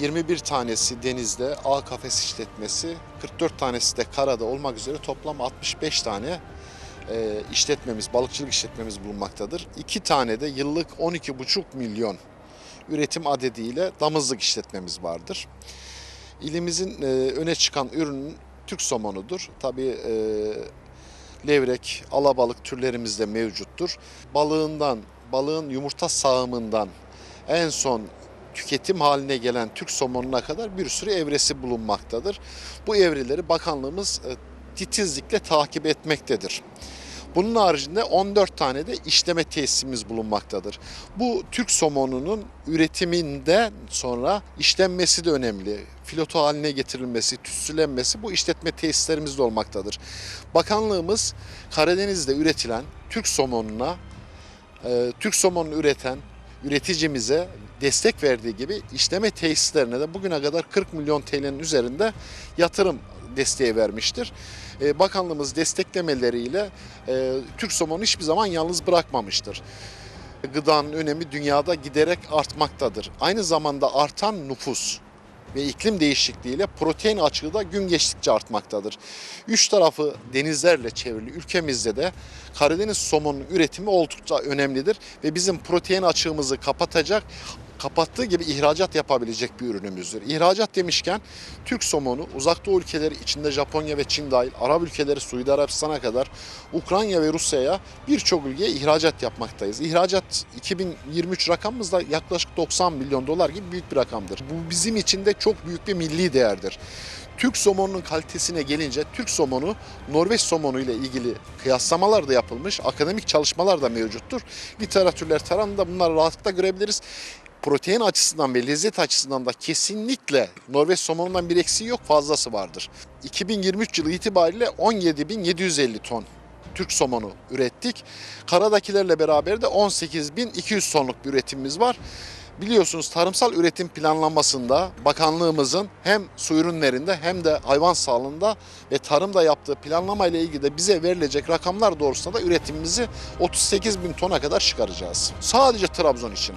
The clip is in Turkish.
21 tanesi denizde ağ kafes işletmesi, 44 tanesi de karada olmak üzere toplam 65 tane e, işletmemiz, balıkçılık işletmemiz bulunmaktadır. 2 tane de yıllık 12,5 milyon üretim adediyle damızlık işletmemiz vardır. İlimizin e, öne çıkan ürünün Türk somonudur. Tabii e, levrek, alabalık türlerimiz de mevcuttur. Balığından, balığın yumurta sağımından en son tüketim haline gelen Türk somonuna kadar bir sürü evresi bulunmaktadır. Bu evreleri bakanlığımız e, titizlikle takip etmektedir. Bunun haricinde 14 tane de işleme tesisimiz bulunmaktadır. Bu Türk somonunun üretiminden sonra işlenmesi de önemli. Filoto haline getirilmesi, tütsülenmesi bu işletme tesislerimizde olmaktadır. Bakanlığımız Karadeniz'de üretilen Türk somonuna, e, Türk somonunu üreten üreticimize destek verdiği gibi işleme tesislerine de bugüne kadar 40 milyon TL'nin üzerinde yatırım desteği vermiştir. E, Bakanlığımız desteklemeleriyle e, Türk somonu hiçbir zaman yalnız bırakmamıştır. Gıdanın önemi dünyada giderek artmaktadır. Aynı zamanda artan nüfus ve iklim değişikliğiyle protein açığı da gün geçtikçe artmaktadır. Üç tarafı denizlerle çevrili ülkemizde de Karadeniz somonun üretimi oldukça önemlidir ve bizim protein açığımızı kapatacak kapattığı gibi ihracat yapabilecek bir ürünümüzdür. İhracat demişken Türk somonu uzak doğu ülkeleri içinde Japonya ve Çin dahil Arap ülkeleri Suudi Arabistan'a kadar Ukrayna ve Rusya'ya birçok ülkeye ihracat yapmaktayız. İhracat 2023 rakamımız da yaklaşık 90 milyon dolar gibi büyük bir rakamdır. Bu bizim için de çok büyük bir milli değerdir. Türk somonunun kalitesine gelince Türk somonu Norveç somonu ile ilgili kıyaslamalar da yapılmış, akademik çalışmalar da mevcuttur. Literatürler tarafında bunları rahatlıkla görebiliriz protein açısından ve lezzet açısından da kesinlikle Norveç somonundan bir eksiği yok fazlası vardır. 2023 yılı itibariyle 17.750 ton Türk somonu ürettik. Karadakilerle beraber de 18.200 tonluk bir üretimimiz var. Biliyorsunuz tarımsal üretim planlamasında bakanlığımızın hem su ürünlerinde hem de hayvan sağlığında ve tarımda yaptığı planlama ile ilgili de bize verilecek rakamlar doğrusunda da üretimimizi 38 bin tona kadar çıkaracağız. Sadece Trabzon için.